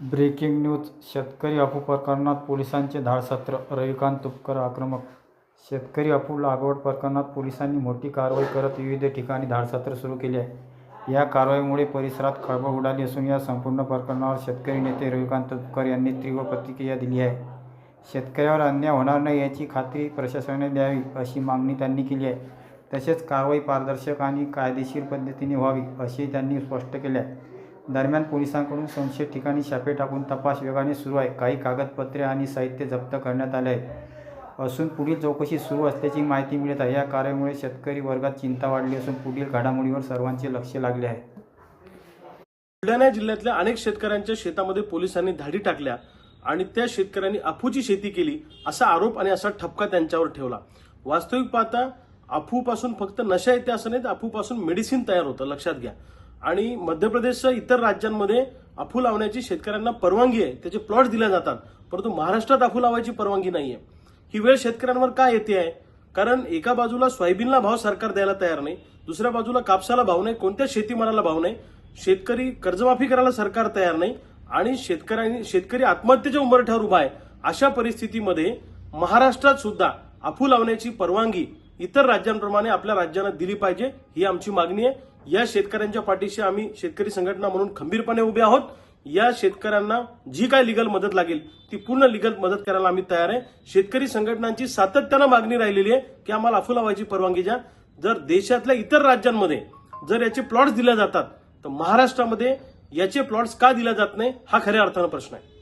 Breaking news शेतकरी अफू प्रकरणात पोलिसांचे धाडसत्र रविकांत तुपकर आक्रमक शेतकरी अफू लागवड प्रकरणात पोलिसांनी मोठी कारवाई करत विविध ठिकाणी धाडसत्र सुरू केले आहे. या कारवाईमुळे परिसरात खळबळ उडाली असून या संपूर्ण प्रकरणावर शेतकरी नेते रविकांत तुपकर यांनी तीव्र प्रतिक्रिया दिली आहे. शेतकऱ्यावर अन्याय होणार नाही याची खात्री प्रशासनाने द्यावी अशी मागणी त्यांनी केली आहे. तसेच कारवाई पारदर्शक आणि कायदेशीर पद्धतीने व्हावी असेही त्यांनी स्पष्ट केले आहे. दरम्यान पोलिसांकडून संशयित ठिकाणी छापे टाकून तपास वेगाने सुरू आहे. काही कागदपत्रे आणि साहित्य जप्त करण्यात आले आहे. असून पुढील चौकशी सुरू असल्याची माहिती मिळत आहे. या कार्यामुळे शेतकरी वर्गात चिंता वाढली असून पुढील घडामोडीवर सर्वांचे लक्ष लागले आहे. बुलढाणा जिल्ह्यातल्या अनेक शेतकऱ्यांच्या शेतामध्ये पोलिसांनी धाडी टाकल्या आणि त्या शेतकऱ्यांनी अफूची शेती केली असा आरोप आणि असा ठपका त्यांच्यावर ठेवला. वास्तविक पाहता अफूपासून फक्त नशा येते असं नाही तर अफूपासून मेडिसिन तयार होतं. लक्षात घ्या. आणि मध्य प्रदेशसह इतर राज्यांमध्ये अफू लावण्याची शेतकऱ्यांना परवानगी आहे. त्याचे प्लॉट दिले जातात. परंतु महाराष्ट्रात अफू लावायची परवानगी नाही आहे ही वेळ शेतकऱ्यांवर का येते आहे? कारण एका बाजूला सोयाबीनला भाव सरकार द्यायला तयार नाही दुसऱ्या बाजूला कापसाला भाव नाही कोणत्या शेतीमालाला भाव नाही शेतकरी कर्जमाफी करायला सरकार तयार नाही आणि शेतकऱ्यांनी शेतकरी आत्महत्येच्या उंबरठ्यावर उभा आहे. अशा परिस्थितीमध्ये महाराष्ट्रात सुद्धा अफू लावण्याची परवानगी इतर राज्यांप्रमाणे आपल्या राज्यानं दिली पाहिजे ही आमची मागणी आहे. या शेतकऱ्यांच्या पाठीशी आम्ही शेतकरी संघटना म्हणून खंबीरपणे उभे आहोत. या शेतकऱ्यांना जी काय लिगल मदत लागेल ती पूर्ण लिगल मदत करायला आम्ही तयार आहे. शेतकरी संघटनांची सातत्यानं मागणी राहिलेली आहे की आम्हाला अफुला व्हायची परवानगी द्या. जर देशातल्या इतर राज्यांमध्ये जर याचे प्लॉट्स दिले जातात तर महाराष्ट्रामध्ये याचे प्लॉट्स का दिले जात नाही हा खऱ्या अर्थानं प्रश्न आहे.